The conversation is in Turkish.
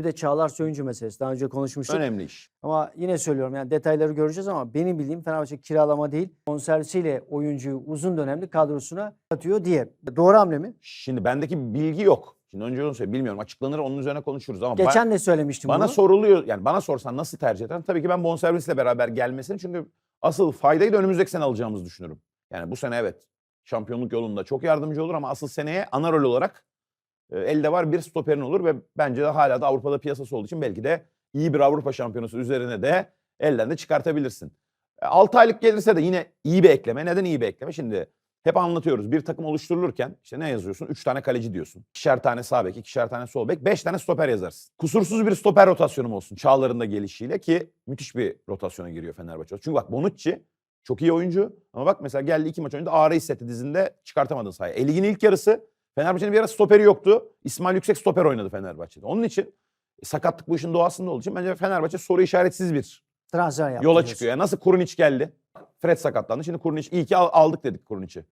Bir de Çağlar Söyüncü meselesi. Daha önce konuşmuştuk. Önemli iş. Ama yine söylüyorum yani detayları göreceğiz ama benim bildiğim Fenerbahçe kiralama değil bonservisiyle oyuncuyu uzun dönemli kadrosuna katıyor diye. Doğru hamle mi? Şimdi bendeki bilgi yok. Şimdi önce onu söyleyeyim. Bilmiyorum. Açıklanır onun üzerine konuşuruz ama Geçen de söylemiştim bana bunu. soruluyor. Yani bana sorsan nasıl tercih ederim? Tabii ki ben bonservisle beraber gelmesini çünkü asıl faydayı da önümüzdeki sene alacağımızı düşünüyorum. Yani bu sene evet şampiyonluk yolunda çok yardımcı olur ama asıl seneye ana rol olarak elde var bir stoperin olur ve bence de hala da Avrupa'da piyasası olduğu için belki de iyi bir Avrupa şampiyonası üzerine de elden de çıkartabilirsin. 6 aylık gelirse de yine iyi bir ekleme. Neden iyi bir ekleme? Şimdi hep anlatıyoruz. Bir takım oluşturulurken işte ne yazıyorsun? 3 tane kaleci diyorsun. İkişer tane sağ bek, ikişer tane sol bek, 5 tane stoper yazarsın. Kusursuz bir stoper rotasyonum olsun Çağlar'ın da gelişiyle ki müthiş bir rotasyona giriyor Fenerbahçe. Çünkü bak Bonucci çok iyi oyuncu ama bak mesela geldi iki maç önce ağrı hissetti dizinde çıkartamadın sahaya. E ligin ilk yarısı Fenerbahçe'nin bir ara stoperi yoktu. İsmail Yüksek stoper oynadı Fenerbahçe'de. Onun için e, sakatlık bu işin doğasında olduğu için bence Fenerbahçe soru işaretsiz bir Transfer yaptı. yola diyorsun. çıkıyor. Yani nasıl Kurunic geldi? Fred sakatlandı. Şimdi Kurunic iyi ki al- aldık dedik Kuruniç'i.